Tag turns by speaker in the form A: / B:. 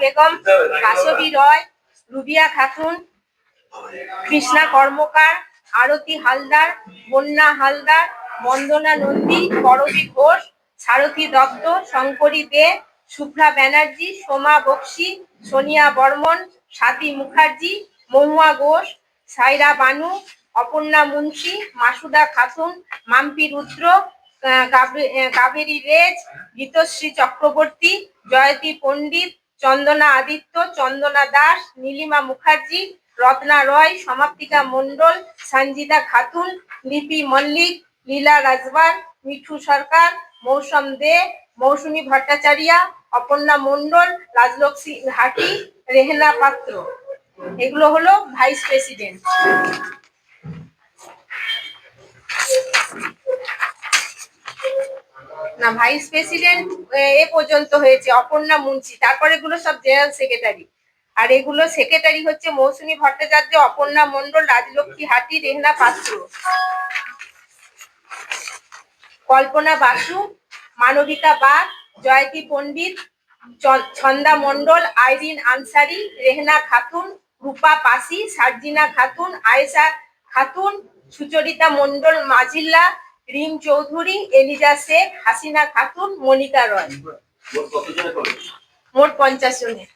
A: বেগম কাশবী রয়, রুবিয়া খাতুন, কৃষ্ণা কর্মকার, আরতি হালদার, বন্যা হালদার, বন্দনা নন্দী করবী ঘোষ, সারথী দত্ত, শঙ্করী দে, শুভ্রা ব্যানার্জি, সোমা বক্সি, সোনিয়া বর্মন স্বাতী মুখার্জি, মহুয়া ঘোষ, সাইরা বানু, অপর্ণা মুন্সি, মাসুদা খাতুন, মাম্পি রুদ্র কাবেরী রেজ, গীতশ্রী চক্রবর্তী, জয়তী পণ্ডিত চন্দনা আদিত্য, চন্দনা দাস, নীলিমা মুখার্জি, রত্না রয়, সমাপ্তিকা মণ্ডল সঞ্জিতা খাতুন, লিপি মল্লিক, লীলা রাজবার, মিঠু সরকার, মৌসম দে, মৌসুমী ভট্টাচার্যা, অপর্ণা মণ্ডল, রাজলক্ষ্মী হাটি, রেহেনা পাত্র। এগুলো হলো ভাইস প্রেসিডেন্ট। না ভাইস প্রেসিডেন্ট এ পর্যন্ত হয়েছে, অপর্ণা মুন্সি, তারপরে এগুলো সব জেনারেল সেক্রেটারি আর এগুলো সেক্রেটারি হচ্ছে মৌসুমী ভট্টাচার্য, অপর্ণা মন্ডল রাজলক্ষ্মী হাতি, রেহনা পাত্র। কল্পনা বাসু মানবিকা বাগ, জয়তী পণ্ডিত ছন্দা মণ্ডল, আইরিন আনসারি, রেহনা খাতুন, রূপা পাসি, সার্জিনা খাতুন, আয়েশা খাতুন, সুচরিতা মণ্ডল মাজিল্লা রিম চৌধুরী এলিজা শেখ হাসিনা খাতুন মনিকা রয়।
B: মোট
A: পঞ্চাশ জনের।